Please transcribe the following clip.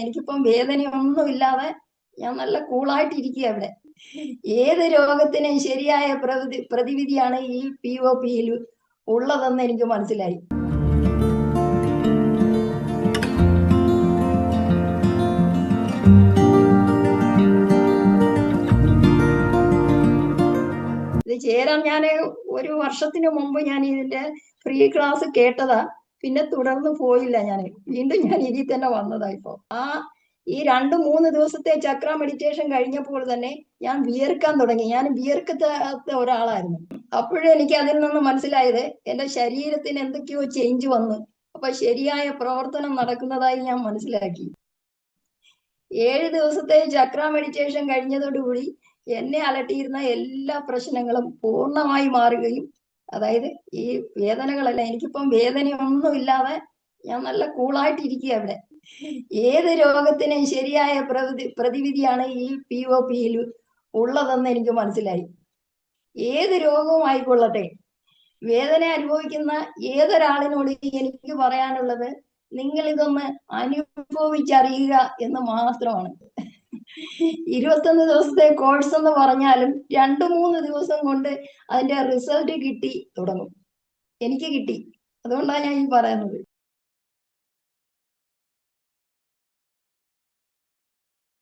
എനിക്കിപ്പം വേദനയൊന്നും ഇല്ലാതെ ഞാൻ നല്ല കൂളായിട്ട് ഇരിക്കുക ഇവിടെ. ഏത് രോഗത്തിനും ശരിയായ പ്രതി പ്രതിവിധിയാണ് ഈ പി ഒ പിയിൽ ഉള്ളതെന്ന് എനിക്ക് മനസ്സിലായി. ഇത് ചേരാൻ ഞാൻ ഒരു വർഷത്തിന് മുമ്പ് ഞാൻ ഇതിന്റെ ഫ്രീ ക്ലാസ് കേട്ടതാ. പിന്നെ തുടർന്ന് പോയില്ല ഞാൻ വീണ്ടും ഞാൻ ഇതിൽ തന്നെ വന്നതാ ഇപ്പൊ. ആ ഈ രണ്ട് മൂന്ന് ദിവസത്തെ ചക്ര മെഡിറ്റേഷൻ കഴിഞ്ഞപ്പോൾ തന്നെ ഞാൻ വിയർക്കാൻ തുടങ്ങി. ഞാൻ വിയർക്കത്ത ഒരാളായിരുന്നു. അപ്പോഴും എനിക്ക് അതിൽ നിന്ന് മനസ്സിലായത് എന്റെ ശരീരത്തിന് എന്തൊക്കെയോ ചേഞ്ച് വന്നു. അപ്പൊ ശരിയായ പ്രവർത്തനം നടക്കുന്നതായി ഞാൻ മനസ്സിലാക്കി. ഏഴ് ദിവസത്തെ ചക്ര മെഡിറ്റേഷൻ കഴിഞ്ഞതോടുകൂടി എന്നെ അലട്ടിയിരുന്ന എല്ലാ പ്രശ്നങ്ങളും പൂർണമായി മാറുകയും അതായത് ഈ വേദനകളല്ല എനിക്കിപ്പം വേദനയൊന്നും ഇല്ലാതെ ഞാൻ നല്ല കൂളായിട്ട് ഇരിക്കുക അവിടെ ഏത് രോഗത്തിനും ശരിയായ പ്രതി പ്രതിവിധിയാണ് ഈ പി ഒ പിയിൽ ഉള്ളതെന്ന് എനിക്ക് മനസ്സിലായി. ഏത് രോഗവും ആയിക്കൊള്ളട്ടെ വേദന അനുഭവിക്കുന്ന ഏതൊരാളിനോട് എനിക്ക് പറയാനുള്ളത് നിങ്ങൾ ഇതൊന്ന് അനുഭവിച്ചറിയുക എന്ന് മാത്രമാണ്. ഇരുപത്തൊന്ന് ദിവസത്തെ കോഴ്സ് എന്ന് പറഞ്ഞാലും രണ്ടു മൂന്ന് ദിവസം കൊണ്ട് അതിന്റെ റിസൾട്ട് കിട്ടി തുടങ്ങും. എനിക്ക് കിട്ടി. അതുകൊണ്ടാണ് ഞാൻ ഈ പറയുന്നത്.